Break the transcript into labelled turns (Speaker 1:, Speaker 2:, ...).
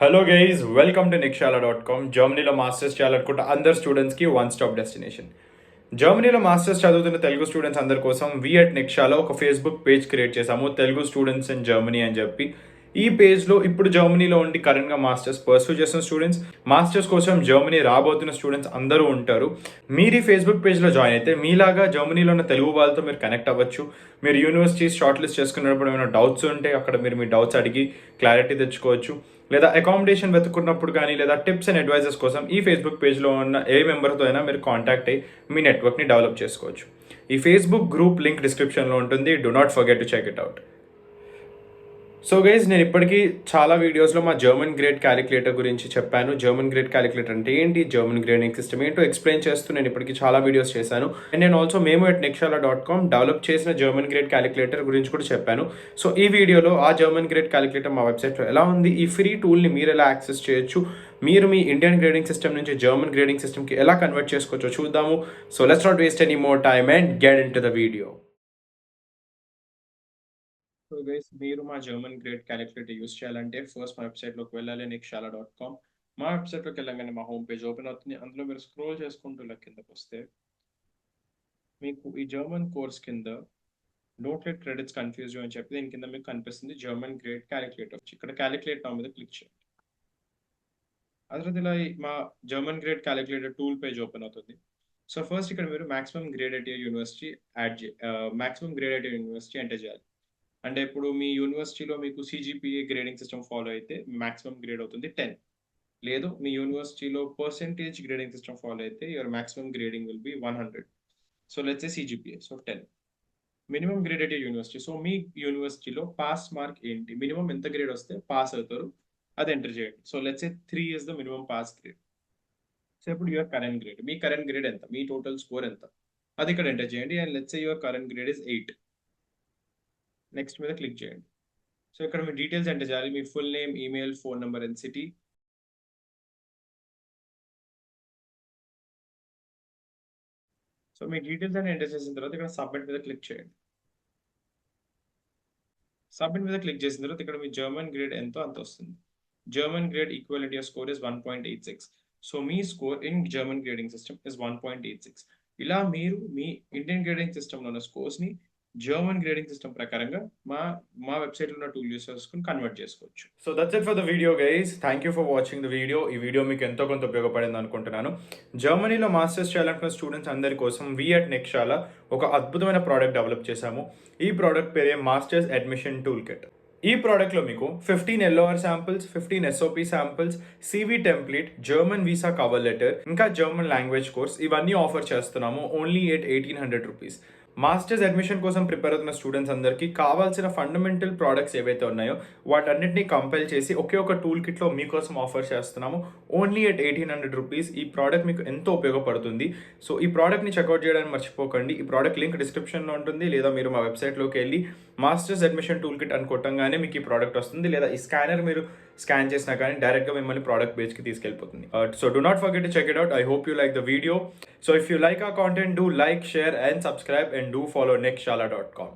Speaker 1: Hello guys welcome to Nextshala dot com జర్మనీలో masters చేయాలనుకుంటే అందరు స్టూడెంట్స్కి వన్ స్టాప్ డెస్టినేషన్ జర్మనీలో మాస్టర్స్ చదువుతున్న తెలుగు స్టూడెంట్స్ అందరి కోసం వి అట్ నిక్షాలో ఒక ఫేస్బుక్ పేజ్ క్రియేట్ చేశాము. తెలుగు స్టూడెంట్స్ ఇన్ జర్మనీ అని చెప్పి ఈ పేజ్లో ఇప్పుడు జర్మనీలో ఉండి కరెంట్గా మాస్టర్స్ పర్సూ చేస్తున్న స్టూడెంట్స్ మాస్టర్స్ కోసం జర్మనీ రాబోతున్న స్టూడెంట్స్ అందరూ ఉంటారు. మీరు ఈ ఫేస్బుక్ పేజ్లో జాయిన్ అయితే మీలాగా జర్మనీలో ఉన్న తెలుగు వాళ్ళతో మీరు కనెక్ట్ అవ్వచ్చు. మీరు యూనివర్సిటీస్ షార్ట్ లిస్ట్ చేసుకున్నప్పుడు ఏమైనా డౌట్స్ ఉంటే అక్కడ మీరు మీ డౌట్స్ అడిగి క్లారిటీ తెచ్చుకోవచ్చు. లేదా అకామిడేషన్ వెతుకున్నప్పుడు కానీ లేదా టిప్స్ అండ్ అడ్వైజెస్ కోసం ఈ ఫేస్బుక్ పేజ్లో ఉన్న ఏ మెంబర్తో అయినా మీరు కాంటాక్ట్ అయ్యి మీ నెట్వర్క్ని డెవలప్ చేసుకోవచ్చు. ఈ ఫేస్బుక్ గ్రూప్ లింక్ డిస్క్రిప్షన్లో ఉంటుంది. Do not forget to check it out so guys నేను ఇప్పటికీ చాలా వీడియోస్లో మా జర్మన్ గ్రేడ్ క్యాలిక్యులేటర్ గురించి చెప్పాను. జర్మన్ గ్రేడ్ క్యాలిక్యులేటర్ అంటే ఏంటి? జర్మన్ గ్రేడింగ్ సిస్టమ్ ఏంటో ఎక్స్ప్లెయిన్ చేస్తూ నేను ఇప్పటికీ చాలా వీడియోస్ చేశాను. అండ్ నేను ఆల్సో మేము at Nextshala dot com develop చేసిన జర్మన్ గ్రేడ్ క్యాలిక్యులేటర్ గురించి కూడా చెప్పాను. సో ఈ వీడియోలో ఆ జర్మన్ గ్రేడ్ క్యాలిక్యులేటర్ మా వెబ్సైట్లో ఎలా ఉంది? ఈ ఫ్రీ టూల్ని మీరు ఎలా యాక్సెస్ చేయొచ్చు? మీరు మీ ఇండియన్ గ్రేడింగ్ సిస్టమ్ నుంచి జర్మన్ గ్రేడింగ్ సిస్టమ్కి ఎలా కన్వర్ట్ చేసుకోవచ్చో చూద్దాము. So let's not waste any more time and get into the video so guys మీరు మా జర్మన్ గ్రేడ్ క్యాలిక్యులేటర్ యూస్ చేయాలంటే ఫస్ట్ మా వెబ్సైట్లోకి వెళ్ళాలి నిక్షాలా డాట్ కామ్ మా వెబ్సైట్లోకి వెళ్ళగానే మా హోమ్ పేజ్ ఓపెన్ అవుతుంది. అందులో మీరు స్క్రోల్ చేసుకుంటూ ఇలా కిందకు వస్తే మీకు ఈ జర్మన్ కోర్స్ కింద నోట్లెట్ క్రెడిట్స్ కన్ఫ్యూజ్ అని చెప్పి దీని కింద మీకు కనిపిస్తుంది జర్మన్ గ్రేడ్ క్యాలిక్యులేటర్ ఇక్కడ క్యాలిక్యులేట్ నా మీద క్లిక్ చేయండి. ఆ ఇలా మా German grade calculator tool page open అవుతుంది. సో ఫస్ట్ ఇక్కడ మీరు maximum grade at university add చే maximum grade at university enter చేయాలి. అంటే ఇప్పుడు మీ యూనివర్సిటీలో మీకు సిజిపిఏ గ్రేడింగ్ సిస్టమ్ ఫాలో అయితే మాక్సిమం గ్రేడ్ అవుతుంది టెన్ లేదు మీ యూనివర్సిటీలో పర్సెంటేజ్ గ్రేడింగ్ సిస్టమ్ ఫాలో అయితే your maximum grading will be one hundred so let's a CGPA so ten minimum grade అయితే యూనివర్సిటీ సో మీ యూనివర్సిటీలో పాస్ మార్క్ ఏంటి? మినిమం ఎంత గ్రేడ్ వస్తే పాస్ అవుతారు అది ఎంటర్ చేయండి. So let's a three years the minimum pass grade so ఇప్పుడు యువర్ కరెంట్ గ్రేడ్ మీ కరెంట్ గ్రేడ్ ఎంత? మీ టోటల్ స్కోర్ ఎంత? అది ఇక్కడ ఎంటర్ చేయండి. And let's your current grade is eight next మీద క్లిక్ చేయండి. సో ఇక్కడ మీ డీటెయిల్స్ ఎంటర్ చేయాలి మీ full name email phone number and city so me details అన్ని ఎంటర్ చేసిన తర్వాత ఇక్కడ సబ్మిట్ మీద క్లిక్ చేయండి. సబ్మిట్ మీద క్లిక్ చేసిన తర్వాత ఇక్కడ మీ జర్మన్ గ్రేడ్ ఎంతో అంత వస్తుంది. German grade equality of score is one point eight six so me score in German grading system is one point eight six ఇలా మీరు మీ ఇండియన్ గ్రేడింగ్ సిస్టమ్లో ఉన్న స్కోర్స్ని జర్మన్ గ్రేడింగ్ సిస్టమ్ ప్రకారంగా మా మా వెబ్సైట్లో ఉన్న టూల్ యూస్ చేసుకుని కన్వర్ట్ చేసుకోవచ్చు. So that's it for the video guys thank you for watching the video ఈ వీడియో మీకు ఎంతో కొంత ఉపయోగపడింది అనుకుంటున్నాను. జర్మనీలో మాస్టర్స్ చేయాలనుకున్న స్టూడెంట్స్ అందరి కోసం వి అట్ నెక్షాల ఒక అద్భుతమైన ప్రోడక్ట్ డెవలప్ చేశాము. ఈ ప్రోడక్ట్ పేరే మాస్టర్స్ అడ్మిషన్ టూల్ కిట్ ఈ ప్రోడక్ట్లో మీకు fifteen LOR samples fifteen SOP samples CV template German visa cover letter ఇంకా జర్మన్ లాంగ్వేజ్ కోర్స్ ఇవన్నీ ఆఫర్ చేస్తున్నాము. Only at eighteen hundred rupees masters admission కోసం ప్రిపేర్ అవుతున్న స్టూడెంట్స్ అందరికీ కావాల్సిన ఫండమెంటల్ ప్రోడక్ట్స్ ఏవైతే ఉన్నాయో వాటన్నిటిని కంపైల్ చేసి ఒకే ఒక టూల్ కిట్లో మీకోసం ఆఫర్ చేస్తున్నాము. Only at eighteen hundred rupees ఈ ప్రోడక్ట్ మీకు ఎంతో ఉపయోగపడుతుంది. సో ఈ ప్రోడక్ట్ని చెక్అవుట్ చేయడానికి మర్చిపోకండి. ఈ ప్రోడక్ట్ లింక్ డిస్క్రిప్షన్లో ఉంటుంది. లేదా మీరు మా వెబ్సైట్లోకి వెళ్ళి మాస్టర్స్ అడ్మిషన్ టూల్ కిట్ అని కొట్టంగానే మీకు ఈ ప్రోడక్ట్ వస్తుంది. లేదా ఈ స్కానర్ మీరు స్కాన్ చేసినా కానీ డైరెక్ట్గా మిమ్మల్ని ప్రోడక్ట్ పేజ్కి తీసుకెళ్ళిపోతుంది. So do not forget to check it out. I hope you like the video. So if you like a content do like share and subscribe and do follow Nextshala dot com